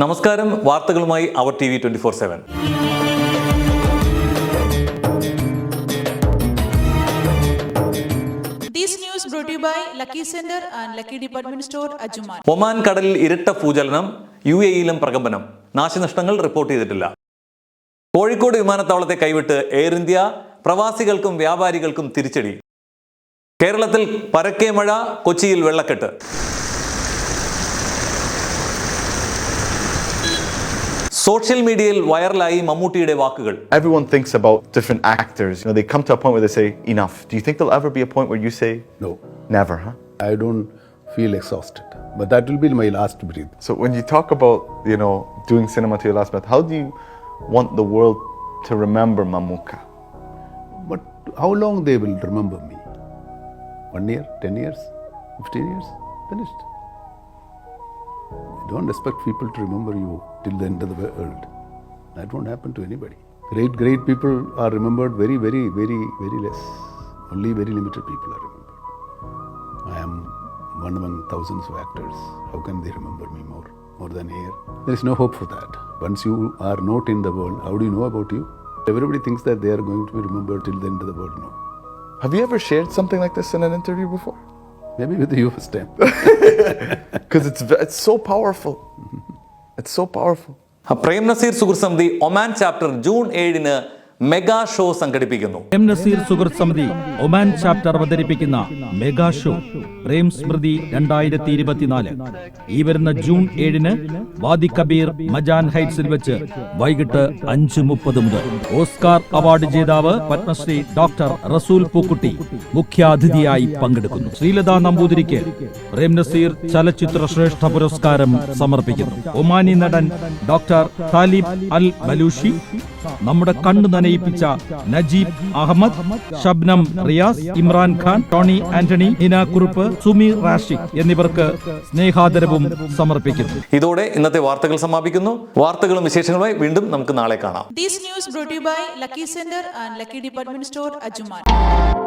നമസ്കാരം വാർത്തകളുമായി അവർ T V twenty four seven. This news brought by Lucky Center and Lucky Department Store, Ajuman. Oman കടലിൽ ഇരട്ട ഭൂചലനം U എയിലും പ്രകമ്പനം. നാശനഷ്ടങ്ങൾ റിപ്പോർട്ട് ചെയ്തിട്ടില്ല. കോഴിക്കോട് വിമാനത്താവളത്തെ കൈവിട്ട് എയർ ഇന്ത്യ പ്രവാസികൾക്കും വ്യാപാരികൾക്കും തിരിച്ചടി. കേരളത്തിൽ പരക്കെ മഴ കൊച്ചിയിൽ വെള്ളക്കെട്ട്. സോഷ്യൽ മീഡിയയിൽ വൈറലായി മമ്മൂട്ടിയുടെ വാക്കുകൾ Everyone thinks about different actors. You know, they come to a point where they say, enough. Do you think there'll ever be a point where you say, No, never, huh? I don't feel exhausted. But that will be my last breath. So when you talk about, you know, doing cinema to your last breath, how do you want the world to remember Mamuka? But how long they will remember me? One year, 10 years, 15 years? Finished. Don't expect people to remember you till the end of the world. That won't happen to anybody. Great, great people are remembered very, very, very, very less. Only very limited people are remembered. I am one among thousands of actors. How can they remember me more, more than here? There is no hope for that. Once you are not in the world, how do you know about you? Everybody thinks that they are going to be remembered till the end of the world. No. Have you ever shared something like this in an interview before? Maybe with you first time. Because it's, it's so powerful. It's so powerful. Prem Nazir സുഹൃത്ത് സമിതി Oman chapter June ഏഴിന് mega show സംഘടിപ്പിക്കുന്നു M Nazir സുഹൃത്ത് സമിതി Oman chapter അവതരിപ്പിക്കുന്ന mega show Prem Smriti രണ്ടായിരത്തി ഇരുപത്തിനാല് ഈ വരുന്ന ജൂൺ ഏഴിന് വാദി കബീർ മജാൻ ഹൈറ്റ്സിൽ വെച്ച് വൈകിട്ട് അഞ്ച് മുപ്പത് മുതൽ ഓസ്കാർ അവാർഡ് ജേതാവ് പത്മശ്രീ ഡോക്ടർ റസൂൽ പൂക്കുട്ടി മുഖ്യാതിഥിയായി പങ്കെടുക്കുന്നു. ശ്രീലത നമ്പൂതിരിക്ക് പ്രേം നസീർ ചലച്ചിത്ര ശ്രേഷ്ഠ പുരസ്കാരം സമർപ്പിക്കുന്നു. ഒമാനി നടൻ ഡോക്ടർ താലിബ് അൽ ബലൂഷി നമ്മുടെ കണ്ണു നനയിപ്പിച്ച നജീബ് അഹമ്മദ് ഷബ്നം റിയാസ് ഇമ്രാൻ ഖാൻ ടോണി ആന്റണി ഹിന കുറുപ്പ് സുമീർ റാഷിഖ് എന്നിവർക്ക് സ്നേഹാദരവും സമർപ്പിക്കുന്നു. ഇതോടെ ഇന്നത്തെ വാർത്തകൾ സമാപിക്കുന്നു. വാർത്തകളും വിശേഷങ്ങളുമായി വീണ്ടും നമുക്ക് നാളെ കാണാം. These news brought Lucky Center by Lucky Center and Lucky Department Store, Ajuman.